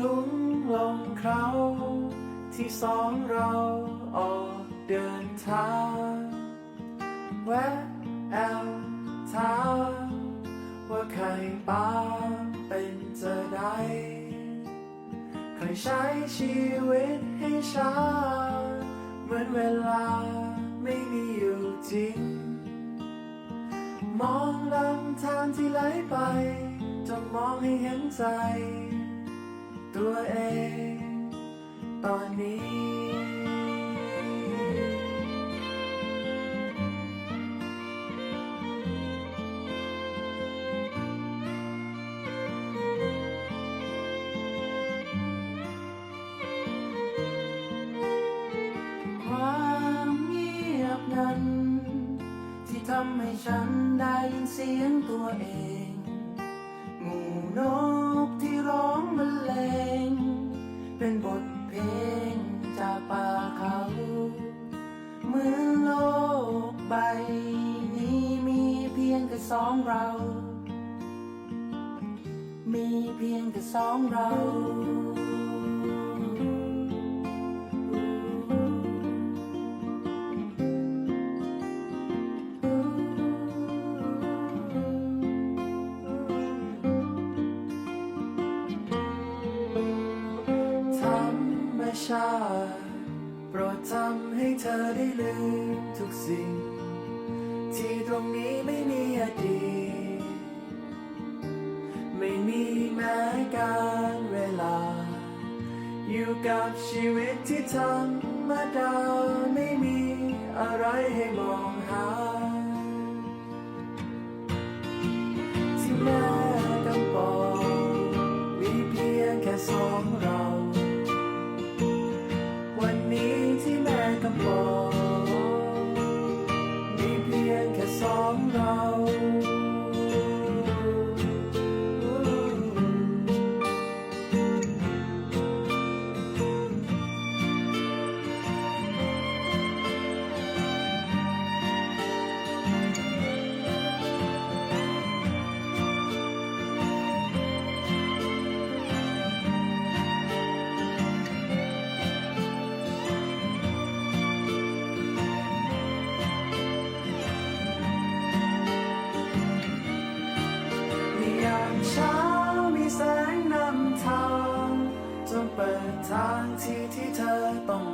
ลุ้งลงเคราที่สองเราออกเดินทางแวะแอลถามว่าใครบ้าเป็นจะได้เคยใช้ชีวิตให้ช้า เหมือนเวลาไม่มีอยู่จริง มองลำธารที่ไหลไปจะมองให้เห็นใจ ตัวเองตอนนี้ ความเงียบนั้น ที่ทำให้ฉันได้ยินเสียงตัวเอง หมู่นกที่ร้องบรรเลง เป็นบทเพลงจากป่าเขาเมื่อโลกใบ นี้มีเพียงแค่สองเรา มีเพียงแค่สองเรา ชาติ โปรดทำให้เธอได้ลืมทุกสิ่ง ที่ตรงนี้ไม่มีอดีตไม่มีแม้การเวลา อยู่กับชีวิตที่ธรรมดาไม่มีอะไรให้มองหา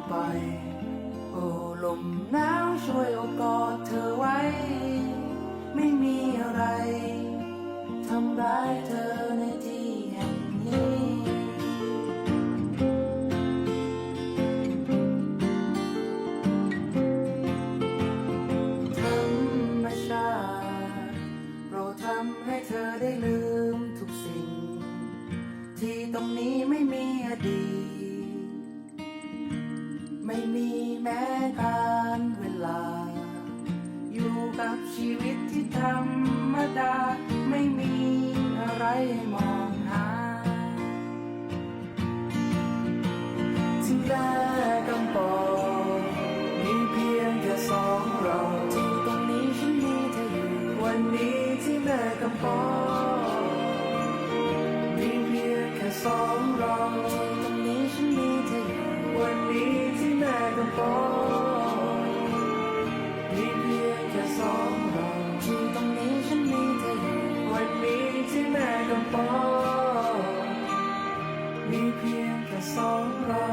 ไป โอ้ลมหนาวช่วยโอบกอดเธอไว้ ไม่มีอะไรทำร้ายเธอในที่แห่งนี้ธรรมชาติโปรดทำให้เธอได้ลืมทุกสิ่ง ที่ตรงนี้ไม่มีอดีต ไม่มีแม้การเวลา อยู่กับชีวิตที่ธรรมดา ไม่มีอะไรให้มอง มีเพียงแค่สองเรา